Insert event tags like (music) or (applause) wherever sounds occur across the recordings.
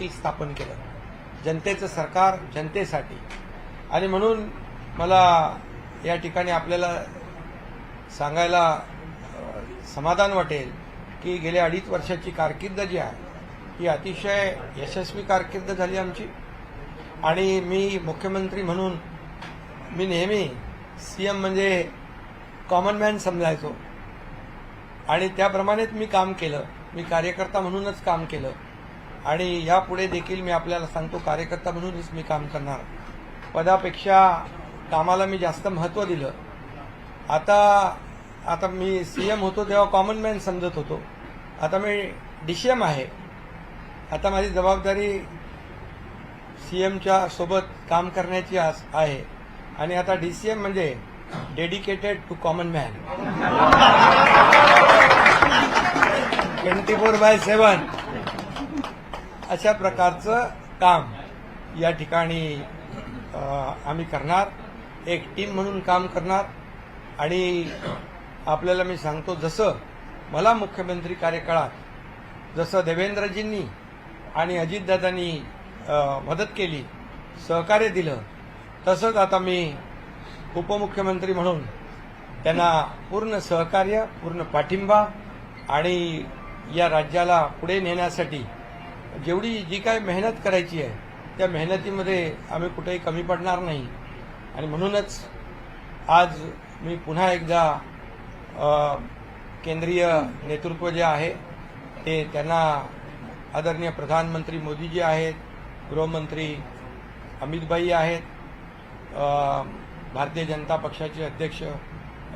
स्थापन केलं. जनतेचं सरकार जनतेसाठी. आणि म्हणून मला या ठिकाणी आपल्याला सांगायला समाधान वाटेल की गेल्या अडीच वर्षाची कारकीर्द जी आहे ही अतिशय यशस्वी कारकीर्द झाली आमची. आणि मी मुख्यमंत्री म्हणून मी नेहमी सीएम म्हणजे कॉमन मॅन समजायचो. आणि त्याप्रमाणेच मी काम केलं. मी कार्यकर्ता म्हणूनच काम केलं. आणि यापुढे देखील मी आपल्याला सांगतो कार्यकर्ता म्हणूनच मी काम करणार. पदापेक्षा कामाला मी जास्त महत्त्व दिलं. आता आता मी सीएम होतो तेव्हा कॉमन मॅन समजत होतो. आता मी डीसीएम आहे. आता माझी जबाबदारी सीएमच्या सोबत काम करण्याची आस- आहे. आणि आता डीसीएम म्हणजे dedicated to common man twenty four by seven. अशा प्रकारचं काम या ठिकाणी आम्ही करणार. एक टीम म्हणून काम करणार. आणि आपल्याला मी सांगतो जसं मला मुख्यमंत्री कार्यकाळात जसं देवेंद्रजींनी आणि अजितदादांनी मदत केली सहकार्य दिलं तसंच आता मी उपमुख्यमंत्री म्हणून त्यांना पूर्ण सहकार्य पूर्ण पाठिंबा आणि या राज्याला पुढे नेण्यासाठी जेवढी जी काय मेहनत करायची आहे त्या मेहनतीमध्ये आम्ही कुठेही कमी पडणार नाही. आणि म्हणूनच आज मी पुन्हा एकदा केंद्रीय नेतृत्व जे आहे ते त्यांना आदरणीय प्रधानमंत्री मोदीजी आहेत गृहमंत्री अमितभाई आहेत भारतीय जनता पक्षाचे अध्यक्ष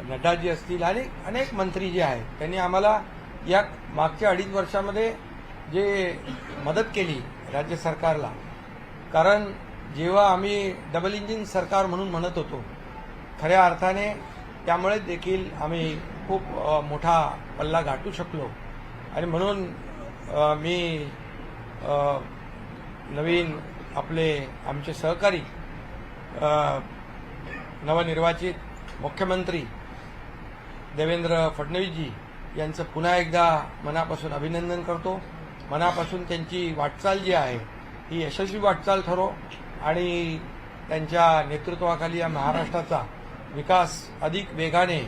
नड्डाजी असतील आणि अनेक मंत्री जे आहेत त्यांनी आम्हाला या मागच्या अडीच वर्षामध्ये जे मदत केली राज्य सरकारला. कारण जेव्हा आम्ही डबल इंजिन सरकार म्हणून म्हणत होतो खऱ्या अर्थाने त्यामुळे देखील आम्ही खूप मोठा पल्ला गाठू शकलो. आणि म्हणून मी नवीन आपले आमचे सहकारी नवनिर्वाचित मुख्यमंत्री देवेंद्र फडणवीसजी यांचं पुन्हा एकदा मनापासून अभिनंदन करतो. मनापासून त्यांची वाटचाल जी आहे ही यशस्वी वाटचाल ठरो आणि त्यांच्या नेतृत्वाखाली या महाराष्ट्राचा विकास अधिक वेगाने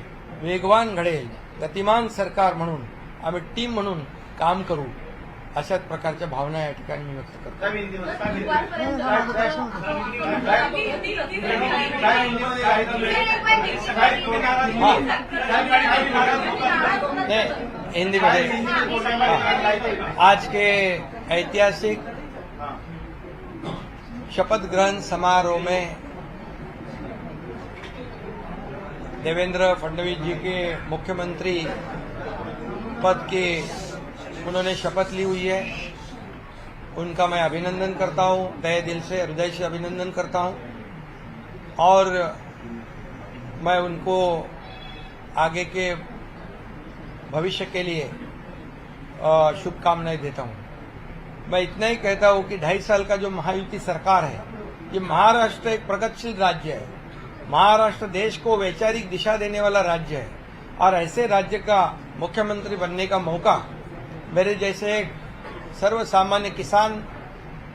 वेगवान घडेल गतिमान सरकार म्हणून आम्ही टीम म्हणून काम करू अशाच प्रकारच्या भावना या ठिकाणी मी व्यक्त करतो नहीं हिंदी में थी। आज के ऐतिहासिक हाँ। शपथ ग्रहण समारोह में देवेंद्र फडणवीस जी के मुख्यमंत्री पद के उन्होंने शपथ ली हुई है उनका मैं अभिनंदन करता हूँ तय दिल से, हृदय से अभिनंदन करता हूँ और मैं उनको आगे के भविष्य के लिए शुभकामनाएँ देता हूँ। मैं इतना ही कहता हूँ कि ढाई साल का जो महायुति सरकार है, ये महाराष्ट्र एक प्रगतिशील राज्य है। महाराष्ट्र देश को वैचारिक दिशा देने वाला राज्य है। और ऐसे राज्य का मुख्यमंत्री बनने का मौका मेरे जैसे एक सर्व सामान्य किसान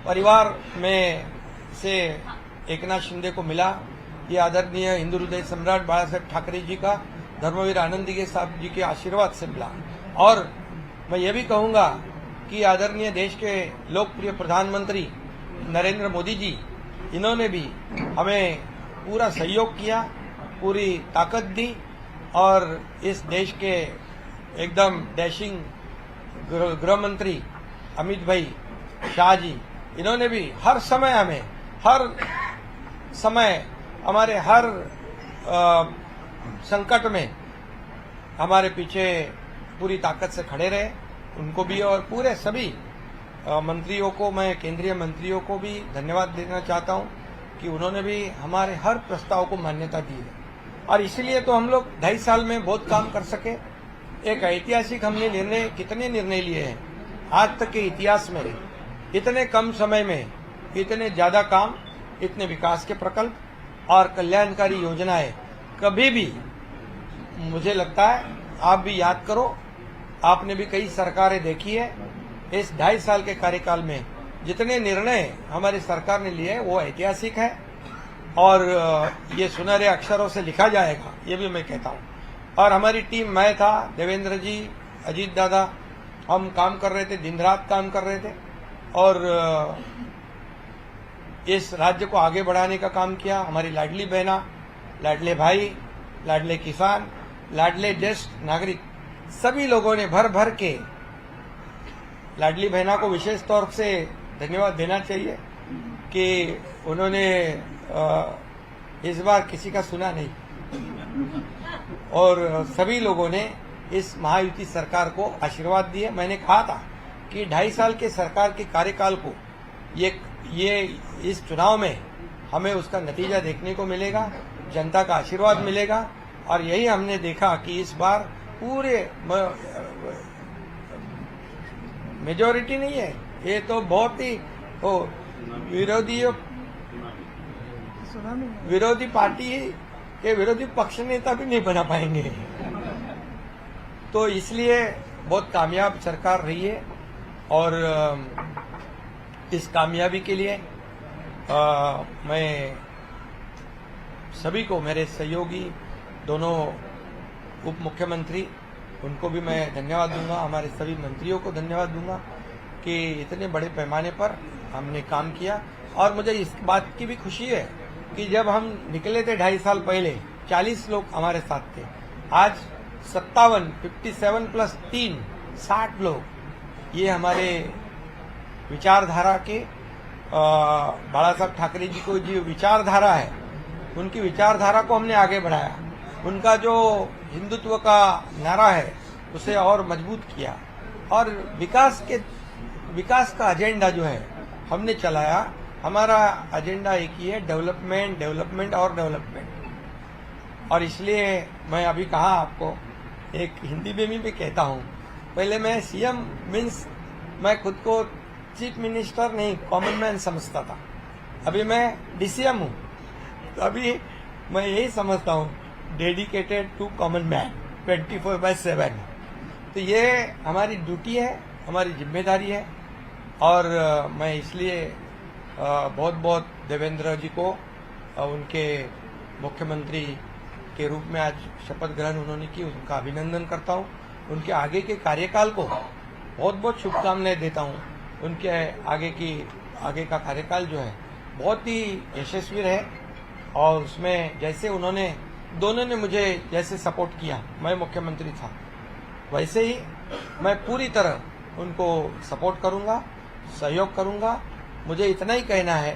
परिवार में से एकनाथ शिंदे को मिला। ये आदरणीय हिंदू हृदय सम्राट बाला साहेब ठाकरे जी का धर्मवीर आनंदी के साहब जी के आशीर्वाद से मिला। और मैं ये भी कहूँगा कि आदरणीय देश के लोकप्रिय प्रधानमंत्री नरेंद्र मोदी जी इन्होंने भी हमें पूरा सहयोग किया पूरी ताकत दी और इस देश के एकदम डैशिंग गृह मंत्री अमित भाई शाह जी इन्होंने भी हर समय हमें हर समय हमारे हर अ, संकट में हमारे पीछे पूरी ताकत से खड़े रहे, उनको भी और पूरे सभी मंत्रियों को, मैं केंद्रीय मंत्रियों को भी धन्यवाद देना चाहता हूँ कि उन्होंने भी हमारे हर प्रस्ताव को मान्यता दी है। और इसीलिए तो हम लोग ढाई साल में बहुत काम कर सके। एक ऐतिहासिक हमने निर्णय, कितने निर्णय लिए हैं? आज तक के इतिहास में इतने कम समय में इतने ज़्यादा काम, इतने विकास के प्रकल्प और कल्याणकारी योजनाएँ कभी भी मुझे लगता है, आप भी याद करो, आपने भी कई सरकारें देखी है। इस ढाई साल के कार्यकाल में जितने निर्णय हमारी सरकार ने लिए वो ऐतिहासिक है। और ये सुनहरे अक्षरों से लिखा जाएगा, ये भी मैं कहता हूँ। और हमारी टीम, मैं था, देवेंद्र जी, अजीत दादा, हम काम कर रहे थे, दिन रात काम कर रहे थे। और इस राज्य को आगे बढ़ाने का काम किया, हमारी लाडली बहना लाडले भाई, लाडले किसान, लाडले ज्येष्ठ नागरिक, सभी लोगों ने भर भर के लाडली बहना को विशेष तौर से धन्यवाद देना चाहिए कि उन्होंने इस बार किसी का सुना नहीं। और सभी लोगों ने इस महायुति सरकार को आशीर्वाद दिए। मैंने कहा था कि ढाई साल के सरकार के कार्यकाल को ये ये, इस चुनाव में हमें उसका नतीजा देखने को मिलेगा। जनता का आशीर्वाद मिलेगा और यही हमने देखा कि इस बार पूरे मेजोरिटी नहीं है। ये तो बहुत ही विरोधी विरोधी पार्टी के विरोधी पक्ष नेता भी नहीं बना पाएँगे। तो इसलिए बहुत कामयाब सरकार रही है और इस कामयाबी के लिए अ, मैं सभी को मेरे सहयोगी, दोनों उप मुख्यमंत्री, उनको भी मैं धन्यवाद दूँगा, हमारे सभी मंत्रियों को धन्यवाद दूँगा कि इतने बड़े पैमाने पर हमने काम किया। और मुझे इस बात की भी खुशी है कि जब हम निकले थे ढाई साल पहले 40 लोग हमारे साथ थे। आज सत्तावन 57 प्लस तीन, साठ लोग। ये हमारे विचारधारा के बाला साहब ठाकरे जी को जो विचारधारा है उनकी विचारधारा को हमने आगे बढ़ाया। उनका जो हिंदुत्व का नारा है, उसे और मज़बूत किया। और विकास के, विकास का एजेंडा जो है, हमने चलाया। हमारा एजेंडा एक ही है डेवलपमेंट डेवलपमेंट और डेवलपमेंट और इसलिए मैं अभी कहा आपको, एक हिंदी में भी मैं कहता हूँ, पहले मैं सीएम मीन्स मैं खुद को चीफ मिनिस्टर नहीं कॉमन मैन समझता था। अभी मैं डीसीएम हूँ। अभी मैं यही समझता हूँ dedicated to common man twenty four by seven तो ये हमारी ड्यूटी है, हमारी ज़िम्मेदारी है, और मैं इसलिए बहुत बहुत देवेंद्र जी को उनके मुख्यमंत्री के रूप में आज शपथ ग्रहण उन्होंने की, उनका अभिनंदन करता हूँ। उनके आगे के कार्यकाल को बहुत बहुत शुभकामनाएँ देता हूँ। उनके आगे की, आगे का कार्यकाल जो है, बहुत ही यशस्वी रहे। और उसमें जैसे उन्होंने, दोनों ने मुझे जैसे सपोर्ट किया। मैं मुख्यमंत्री था। वैसे ही मैं पूरी तरह उनको सपोर्ट करूँगा, सहयोग करूँगा। मुझे इतना ही कहना है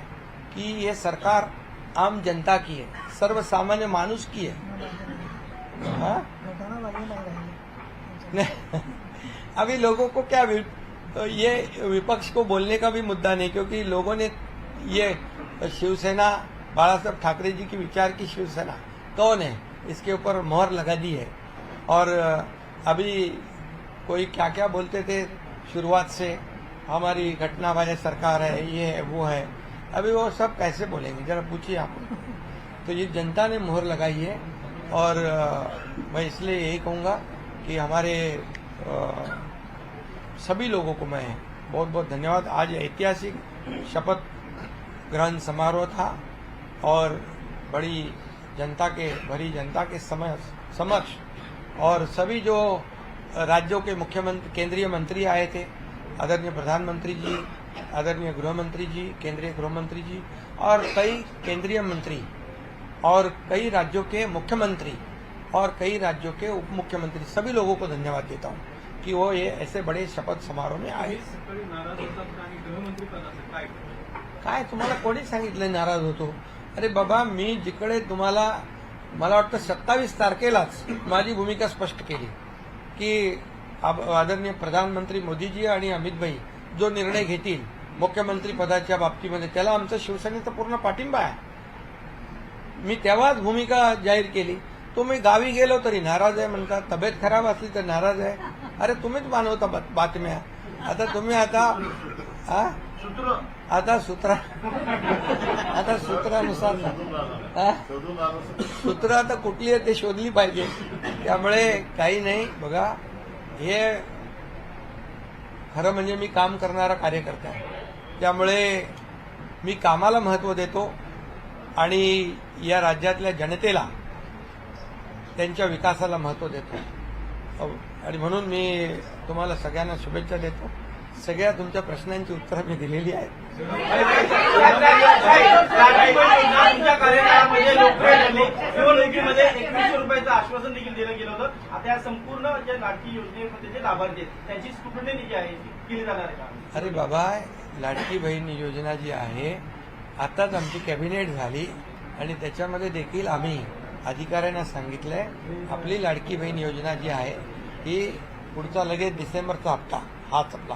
कि ये सरकार आम जनता की है सर्व सामान्य मानुष की है। हाँ? (laughs) अभी लोगों को क्या ये विपक्ष को बोलने का भी मुद्दा नहीं, क्योंकि लोगों ने ये शिवसेना बाला साहब ठाकरे जी की विचार की शिवसेना, कौन है? इसके ऊपर मोहर लगा दी है। और अभी कोई क्या क्या बोलते थे शुरुआत से? हमारी घटना वाले सरकार है, ये है, वो है। अभी वो सब कैसे बोलेंगे? जरा पूछिए आप। तो ये जनता ने मोहर लगाई है। और मैं इसलिए यही कहूँगा कि हमारे सभी लोगों को मैं बहुत बहुत धन्यवाद। आज ऐतिहासिक शपथ ग्रहण समारोह था। और बड़ी जनता के भरी जनता के समय समक्ष और सभी जो राज्यों के मुख्यमंत्री केंद्रीय मंत्री आए थे आदरणीय प्रधानमंत्री जी आदरणीय गृह मंत्री जी केंद्रीय गृह मंत्री जी और कई केंद्रीय मंत्री और कई राज्यों के मुख्यमंत्री और कई राज्यों के उप मुख्यमंत्री सभी लोगों को धन्यवाद देता हूँ कि वो ये ऐसे बड़े शपथ समारोह में आए। गृहमंत्री काय? तुम्हाला कोणी सांगितलं नाराज़ होतो? अरे बाबा मी जिकडे तुम्हाला मला वाटतं सत्तावीस तारखेलाच माझी भूमिका स्पष्ट केली की आदरणीय प्रधानमंत्री मोदीजी आणि अमित भाई जो निर्णय घेतील मुख्यमंत्री पदाच्या बाबतीमध्ये त्याला आमचा शिवसेनेचा पूर्ण पाठिंबा आहे. मी तेव्हाच भूमिका जाहीर केली. तुम्ही गावी गेलो तरी नाराज आहे म्हणता तब्येत खराब असली तर नाराज आहे. अरे तुम्हीच मानवता बातम्या. आता तुम्ही आता हा आता सूत्रा आता सूत्रानुसार सूत्र आता कुठली आहे ते शोधली पाहिजे. त्यामुळे काही नाही. बघा हे खरं म्हणजे मी काम करणारा कार्यकर्ता आहे. त्यामुळे मी कामाला महत्त्व देतो आणि या राज्यातल्या जनतेला त्यांच्या विकासाला महत्त्व देतो. आणि म्हणून मी तुम्हाला सगळ्यांना शुभेच्छा देतो. सगळ्या तुमच्या प्रश्नांची उत्तरं मी दिलेली आहेत. तुमच्या लोकप्रिय झाली निवडणुकीमध्ये एकवीसशे रुपयाचं आश्वासन देखील दिलं गेलं होतं आता या संपूर्ण ज्या लाडकी योजनेमध्ये जे लाभार्थी आहेत त्यांची स्क्रुटनी जी आहे केली जाणार आहे का अरे बाबा लाडकी बहीण योजना जी आहे आताच आमची कॅबिनेट झाली आणि त्याच्यामध्ये देखील आम्ही अधिकाऱ्यांना सांगितलंय आपली लाडकी बहीण योजना जी आहे ही पुढचा लगेच डिसेंबरचा हप्ता हाच आपला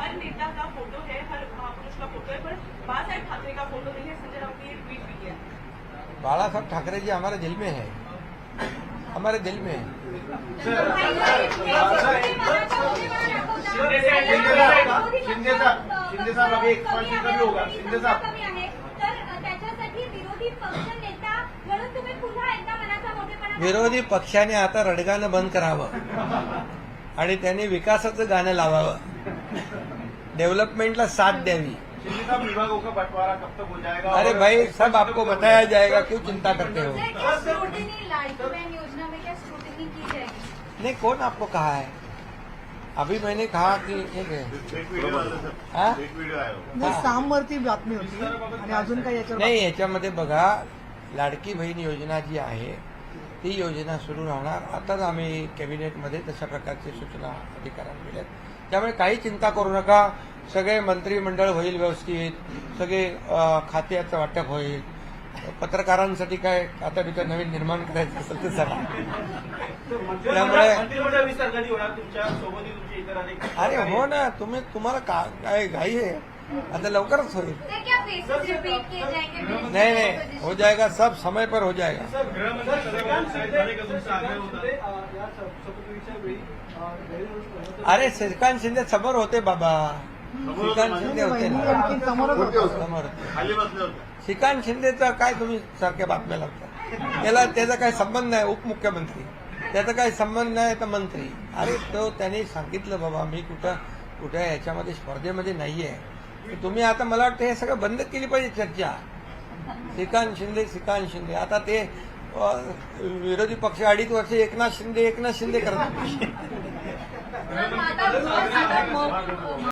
हर नेता का फोटो है हर महापुरुष का फोटो है पर बाला साहेब ठाकरे का फोटो नहीं है संजय राउत ने ट्वीट भी किया। बाला साहब ठाकरे जी हमारे दिल में है। हमारे दिल में है। शिंदे साहब शिंदे साहब शिंदे साहब अभी एक्सपांशन कभी होगा शिंदे साहब विरोधी विरोधी पक्षाने आता रडगाणं बंद करावं. आणि त्यांनी विकासाचं गाणं लावावं. डेव्हलपमेंटला साथ साहब विभागों का बंटवारा कब तक हो जाएगा अरे भाई सब आपको बताया जाएगा क्यों चिंता करते हो? सर, क्या स्क्रूटिनी लाडकी बहन योजना में क्या स्क्रूटिनी की जाएगी? नहीं कौन आपको कहा है? अभी मैंने कहा कि एक? नाही सामवरती बातमी होती आणि अजून काही याच्यावर नाही याच्यामध्ये बघा लाडकी बहीण योजना जी आहे ती योजना सुरू राहणार. आताच आम्ही कॅबिनेटमध्ये तशा प्रकारची सूचना अधिकाऱ्यांना दिल्यात. त्यामुळे काही चिंता करू नका. सगळे मंत्रिमंडळ होईल व्यवस्थित सगळे खात्याचं वाटप होईल. पत्रकारांसाठी काय आता तिथं नवीन निर्माण करायचं असेल ते सांगा त्यामुळे- अरे हो ना तुम्ही तुम्हाला काय घाई आहे? आता लवकरच होईल. नाही नाही हो जाएगा सब समय पर हो जाएगा अरे श्रीकांत शिंदे समोर होते बाबा. श्रीकांत शिंदे होते ना. श्रीकांत शिंदेचा काय तुम्ही सारख्या बातम्या लावता? त्याला त्याचा काय संबंध नाही उपमुख्यमंत्री? त्याचा काय संबंध नाही तर मंत्री? अरे तो त्यांनी सांगितलं बाबा मी कुठं कुठं याच्यामध्ये स्पर्धेमध्ये नाहीये. तर तुम्ही आता मला वाटतं हे सगळं बंद केली पाहिजे चर्चा. श्रीकांत शिंदे श्रीकांत शिंदे. आता ते विरोधी पक्ष अडीच वर्ष एकनाथ शिंदे एकनाथ शिंदे करतात (laughs)